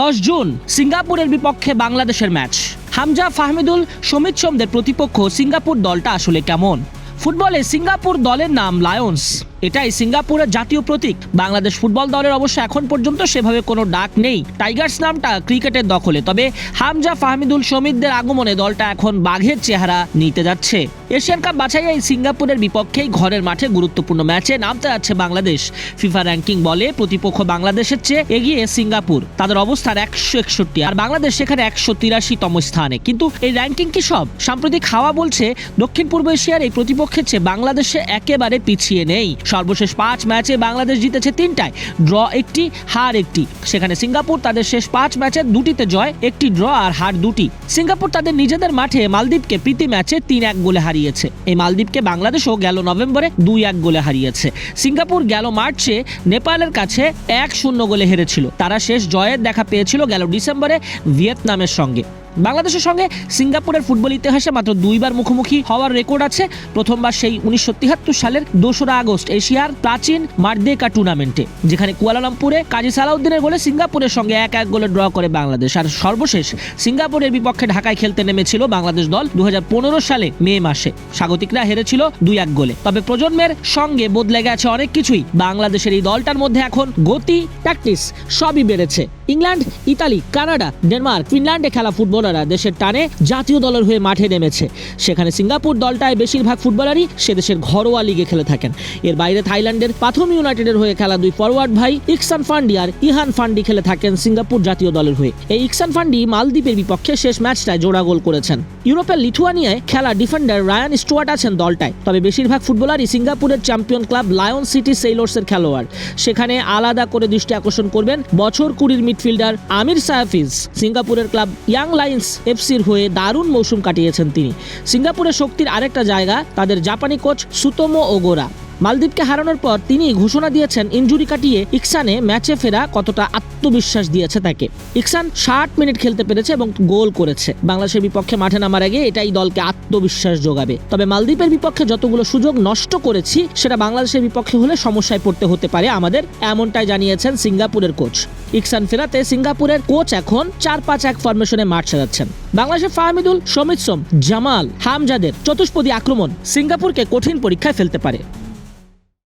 দশ জুন সিঙ্গাপুরের বিপক্ষে বাংলাদেশের ম্যাচ। হামজা ফাহমিদুল, সমিত সোমদের প্রতিপক্ষ সিঙ্গাপুর দলটা আসলে কেমন? ফুটবলে সিঙ্গাপুর দলের নাম লায়ন্স। এটাই সিঙ্গাপুরের জাতীয় প্রতীক। বাংলাদেশ ফুটবল দলের অবশ্য এখন পর্যন্ত সেভাবে কোনো ডাক নেই। টাইগার্স নামটা ক্রিকেটের দখলে, তবে হামজা ফাহমিদুল সমিতদের আগমনে দলটা এখন বাঘের চেহারা নিতে যাচ্ছে। এশিয়ান কাপ বাছাইয়ে এই সিঙ্গাপুরের বিপক্ষেই ঘরের মাঠে গুরুত্বপূর্ণ ম্যাচে নামতে যাচ্ছে বাংলাদেশ। ফিফা র্যাঙ্কিং বলে প্রতিপক্ষ বাংলাদেশের চেয়ে এগিয়ে সিঙ্গাপুর। তাদের অবস্থান একশো একষট্টি, আর বাংলাদেশ সেখানে একশো তিরাশিতম স্থানে। কিন্তু এই র্যাঙ্কিং কি সব? সাম্প্রতিক হাওয়া বলছে, দক্ষিণ পূর্ব এশিয়ার এই প্রতিপক্ষের চেয়ে বাংলাদেশে একেবারে পিছিয়ে নেই। সর্বশেষ পাঁচ ম্যাচে বাংলাদেশ জিতেছে তিনটায়, ড্র একটি, হার একটি। সেখানে সিঙ্গাপুর তাদের শেষ পাঁচ ম্যাচে দুটিতে জয়, একটি ড্র আর হার দুটি। সিঙ্গাপুর তাদের নিজেদের মাঠে মালদ্বীপকে প্রীতি ম্যাচে তিন এক গোলে হারিয়েছে। এই মালদ্বীপকে বাংলাদেশও গেল নভেম্বরে দুই এক গোলে হারিয়েছে। সিঙ্গাপুর গেল মার্চে নেপালের কাছে এক শূন্য গোলে হেরেছিল। তারা শেষ জয়ের দেখা পেয়েছিল গেল ডিসেম্বরে ভিয়েতনামের সঙ্গে। বাংলাদেশের সঙ্গে সিঙ্গাপুরের ফুটবল ইতিহাসে মাত্র দুইবার মুখোমুখি হওয়ার রেকর্ড আছে। প্রথমবার সেই উনিশশো তিয়াত্তর সালের দোসরা আগস্ট এশিয়ার প্রাচীন মার্দেকা টুর্নামেন্টে, যেখানে কুয়ালালামপুরে কাজী সালাউদ্দিনের গোলে সিঙ্গাপুরের সঙ্গে এক এক গোলে ড্র করে বাংলাদেশ। আর সর্বশেষ সিঙ্গাপুরের বিপক্ষে ঢাকায় খেলতে নেমেছিল বাংলাদেশ দল দু হাজার পনেরো সালে মে মাসে। স্বাগতিকরা হেরেছিল দুই এক গোলে। তবে প্রজন্মের সঙ্গে বদলে গেছে অনেক কিছুই। বাংলাদেশের এই দলটার মধ্যে এখন গতি প্র্যাকটিস সবই বেড়েছে। ইংল্যান্ড, ইতালি, কানাডা, ডেনমার্ক, ফিনল্যান্ডে খেলা ফুটবলাররা দেশের টানে জাতীয় দলের হয়ে মাঠে নেমেছে। সেখানে সিঙ্গাপুর দলটায় বেশিরভাগ ফুটবলারই সে দেশের ঘরোয়া লিগে খেলে থাকেন। এর বাইরে থাইল্যান্ডের প্রাথম ইউনাইটেডের হয়ে খেলা দুই ফরওয়ার্ড ভাই ইকসান ফান্ডি আর ইহান ফান্ডি খেলে থাকেন সিঙ্গাপুর জাতীয় দলের হয়ে। এই ইকসান ফান্ডি মালদ্বীপের বিপক্ষে শেষ ম্যাচটায় জোড়া গোল করেছেন। ইউরোপের লিথুয়ানিয়ায় খেলা ডিফেন্ডার রায়ান স্টুয়ার্ট আছেন দলটায়, তবে বেশিরভাগ ফুটবলারই সিঙ্গাপুরের চ্যাম্পিয়ন ক্লাব লায়ন সিটি সেইলর্সের খেলোয়াড়। সেখানে আলাদা করে দৃষ্টি আকর্ষণ করবেন বছর কুড়ির মিডফিল্ডার আমির সাহাফিজ সিঙ্গাপুরের ক্লাব ইয়াং লাইন্স এফসির হয়ে দারুণ মৌসুম কাটিয়েছেন তিনি। সিঙ্গাপুরের শক্তির আরেকটা জায়গা, তাদের জাপানি কোচ সুতোমো ওগোরা। মালদ্বীপকে হারানোর পর তিনি ঘোষণা দিয়েছেন ইনজুরি কাটিয়ে ইকসানে ম্যাচে ফেরা কতটা আত্মবিশ্বাস দিয়েছে তাকে। ইকসান ষাট মিনিট খেলতে পেরেছে এবং গোল করেছে। বাংলাদেশের বিপক্ষে মাঠে নামার আগে এটাই দলকে আত্মবিশ্বাস যোগাবে। তবে মালদ্বীপের বিপক্ষে যতগুলো সুযোগ নষ্ট করেছি, সেটা বাংলাদেশের বিপক্ষে হলে সমস্যায় পড়তে হতে পারে আমাদের, এমনটাই জানিয়েছেন সিঙ্গাপুরের কোচ। ইকসান ফেরাতে সিঙ্গাপুরের কোচ এখন চার পাঁচ এক ফরমেশনে মাঠ সাজাচ্ছেন। বাংলাদেশের ফাহমিদুল, সমিত সোম, জামাল, হামজাদের চতুষ্পদী আক্রমণ সিঙ্গাপুরকে কঠিন পরীক্ষায় ফেলতে পারে।